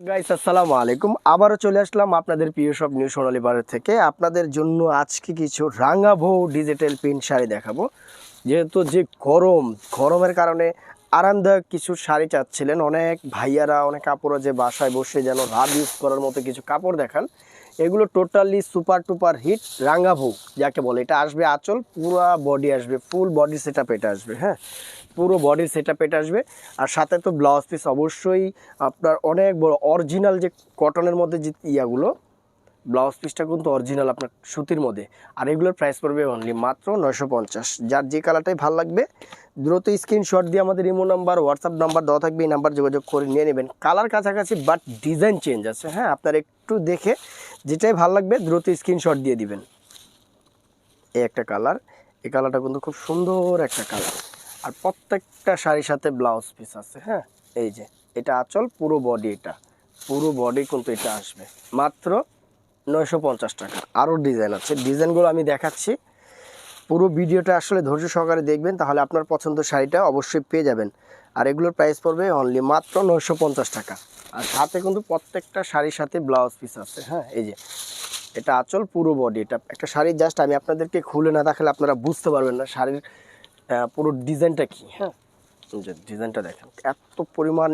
Guys আসসালামু আলাইকুম। আবারও চলে আসলাম আপনাদের প্রিয় সব নিউ সোনালী বারের থেকে। আপনাদের জন্য আজকে কিছু রাঙাভো ডিজিটাল প্রিন্ট শাড়ি দেখাবো। যেহেতু যে গরম, গরমের কারণে আরামদায়ক কিছু শাড়ি চাচ্ছিলেন। অনেক ভাইয়ারা, অনেক কাপড় যে বাসায় বসে যেন রাব ইউজ করার মতো কিছু কাপড় দেখান। এগুলো টোটালি সুপার টুপার হিট রাঙাভোগ যাকে বলে। এটা আসবে আঁচল, পুরো বডি আসবে ফুল বডি সেট আপ এটা আসবে হ্যাঁ? পুরো বডির সেট আপ এটা আসবে। আর সাথে তো ব্লাউজ পিস অবশ্যই আপনার অনেক বড় অরিজিনাল যে কটনের মধ্যে যে ইয়াগুলো ব্লাউজ পিসটা কিন্তু অরিজিনাল আপনার সুতির মধ্যে। আর এগুলোর প্রাইস পড়বে অনলি মাত্র নয়শো পঞ্চাশ। যার যে কালারটাই ভালো লাগবে, দ্রুত স্ক্রিনশট দিয়ে আমাদের ইমো নাম্বার হোয়াটসঅ্যাপ নাম্বার দেওয়া থাকবে, এই নাম্বার যোগাযোগ করে নিয়ে নেবেন। কালার কাছাকাছি বাট ডিজাইন চেঞ্জ আছে হ্যাঁ? আপনার একটু দেখে যেটাই ভালো লাগবে, দ্রুত স্ক্রিনশট দিয়ে দিবেন। এই একটা কালার এই কালারটা কিন্তু খুব সুন্দর একটা কালার আর প্রত্যেকটা শাড়ির সাথে ব্লাউজ পিস আছে হ্যাঁ? এই যে, এটা আচল, পুরো বডি এটা। পুরো বডি কিন্তু এটা আসবে। মাত্র নয়শো পঞ্চাশ টাকা। আরও ডিজাইন আছে। ডিজাইনগুলো আমি দেখাচ্ছি। পুরো ভিডিওটা আসলে ধৈর্য সহকারে দেখবেন, তাহলে আপনার পছন্দের শাড়িটা অবশ্যই পেয়ে যাবেন। আর এগুলোর প্রাইস পড়বে অনলি মাত্র নয়শো পঞ্চাশ টাকা। আর সাথে কিন্তু প্রত্যেকটা শাড়ির সাথে ব্লাউজ পিস আছে হ্যাঁ? এই যে, এটা আচল পুরো বডি এটা একটা শাড়ি জাস্ট আমি আপনাদেরকে খুলে না দেখালে আপনারা বুঝতে পারবেন না শাড়ির পুরো ডিজাইনটা কি হ্যাঁ? যে ডিজাইনটা দেখেন, এত পরিমাণ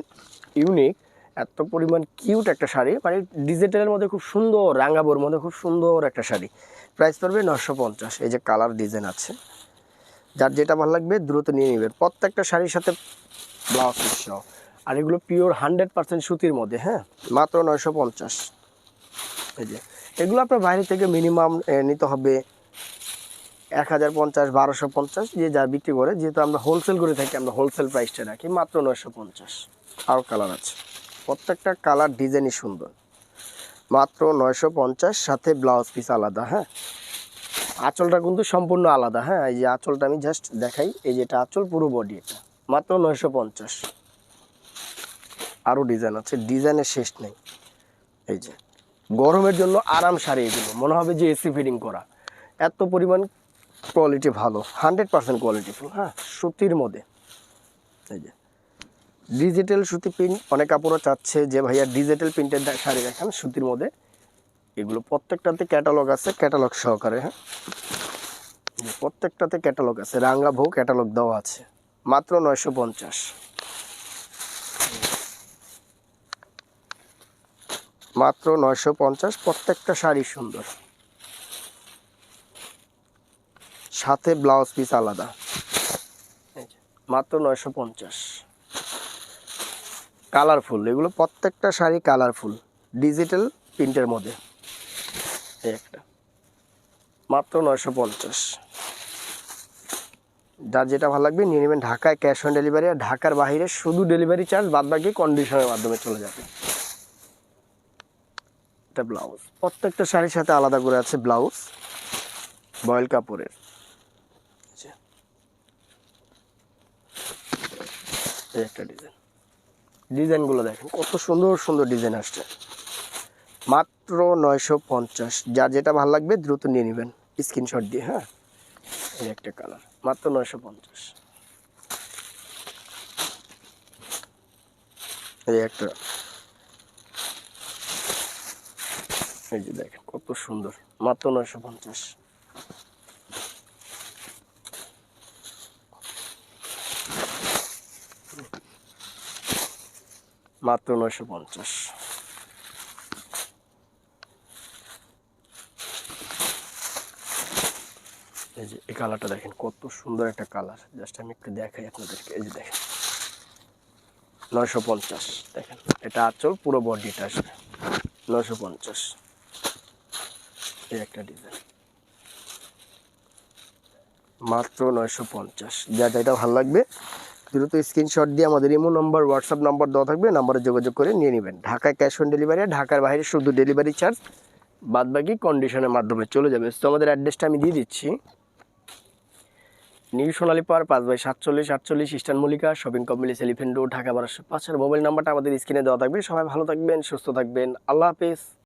ইউনিক এত পরিমাণ কিউট একটা শাড়ি মানে ডিজিটালের মধ্যে খুব সুন্দর, রাঙাবোর মধ্যে খুব সুন্দর একটা শাড়ি। প্রাইস পড়বে নশো পঞ্চাশ, এই যে কালার ডিজাইন আছে। যার যেটা ভালো লাগবে দ্রুত নিয়ে নেবেন। প্রত্যেকটা শাড়ির সাথে ব্লাউজ পিস সহ। আর এগুলো পিওর হান্ড্রেড পার্সেন্ট সুতির মধ্যে হ্যাঁ? মাত্র নয়শো পঞ্চাশ। এই যে, এগুলো আপনার বাইরে থেকে মিনিমাম নিতে হবে এক হাজার পঞ্চাশ, বারোশো পঞ্চাশ, যে যা বিক্রি করে, যেহেতু আমরা হোলসেল করে থাকি, আমরা হোলসেল প্রাইসটা রাখি, মাত্র নয়শো পঞ্চাশ। আরও কালার আছে। প্রত্যেকটা কালার ডিজাইনই সুন্দর। মাত্র নয়শো পঞ্চাশ, সাথে ব্লাউজ পিস আলাদা হ্যাঁ? আঁচলটা কিন্তু সম্পূর্ণ আলাদা হ্যাঁ? এই যে আঁচলটা আমি জাস্ট দেখাই, এই যেটা আঁচল পুরো বডি এটা মাত্র নয়শো পঞ্চাশ। আরও ডিজাইন আছে। ডিজাইনের শেষ নেই। এই যে, গরমের জন্য আরাম শাড়ি এগুলো মনে হবে যে এসি ফিটিং করা। এত পরিমাণ কোয়ালিটি ভালো। হান্ড্রেড পার্সেন্ট কোয়ালিটিফুল হ্যাঁ? সুতির মধ্যে। এই যে ডিজিটাল সুতি প্রিন্ট অনেক কাপড়ও চাচ্ছে যে, ভাইয়া ডিজিটাল প্রিন্টের শাড়ি দেখান সুতির মধ্যে। এগুলো প্রত্যেকটাতে ক্যাটালগ আছে ক্যাটালগ সহকারে হ্যাঁ? প্রত্যেকটাতে ক্যাটালগ আছে। রাঙ্গা ভৌ ক্যাটালগ দেওয়া আছে। মাত্র নয়শো পঞ্চাশ। মাত্র নয়শো পঞ্চাশ, প্রত্যেকটা শাড়ি সুন্দর। সাথে ব্লাউজ পিস আলাদা। মাত্র নয়শো পঞ্চাশ। কালারফুল, এগুলো প্রত্যেকটা শাড়ি কালারফুল, ডিজিটাল প্রিন্টের মধ্যে। একটা। মাত্র নয়শো পঞ্চাশ। যার যেটা ভালো লাগবে নিয়ে নেবেন ঢাকায় ক্যাশ অন ডেলিভারি, আর ঢাকার বাইরে শুধু ডেলিভারি চার্জ বাদ বাকি কন্ডিশনের মাধ্যমে চলে যাবে। এটা ব্লাউজ। প্রত্যেকটা শাড়ির সাথে আলাদা করে আছে ব্লাউজ, বয়েল কাপড়ের। এই একটা ডিজাইন। ডিজাইনগুলো দেখেন, কত সুন্দর সুন্দর ডিজাইন আসছে। মাত্র নয়শো পঞ্চাশ। যার যেটা ভালো লাগবে দ্রুত নিয়ে নেবেন। স্ক্রিনশট দিয়ে হ্যাঁ? এই একটা কালার। মাত্র নয়শো পঞ্চাশ। এই একটা এই যে দেখেন, কত সুন্দর। মাত্র নয়শো পঞ্চাশ। মাত্র নয়শো পঞ্চাশ। এই যে এই কালারটা দেখেন, কত সুন্দর একটা কালার। জাস্ট আমি একটু দেখাই আপনাদেরকে। এই যে দেখেন, নয়শো পঞ্চাশ। দেখেন, এটা আচল, পুরো বডিটা আসবে নয়শো পঞ্চাশ। এই একটা ডিজাইন মাত্র নয়শো পঞ্চাশ। যা যেটা ভালো লাগবে, দ্রুত স্ক্রিনশট দিয়ে আমাদের ইমো নম্বর হোয়াটসঅ্যাপ নাম্বার দেওয়া থাকবে, নাম্বারে যোগাযোগ করে নিয়ে নেবেন। ঢাকায় ক্যাশ অন ডেলিভারি ঢাকার বাইরে শুধু ডেলিভারি চার্জ বাদ বাকি কন্ডিশনের মাধ্যমে চলে যাবে। তো আমাদের অ্যাড্রেসটা আমি দিয়ে দিচ্ছি। নিউ সোনালী পার, পাঁচ বাই সাতচল্লিশ, আটচল্লিশ eastern Mallika, shopping complex, elephant road, Dhaka বারোশো পাঁচের মোবাইল নাম্বারটা আমাদের স্ক্রিনে দেওয়া থাকবে। সবাই ভালো থাকবেন, সুস্থ থাকবেন। আল্লাহ হাফেজ।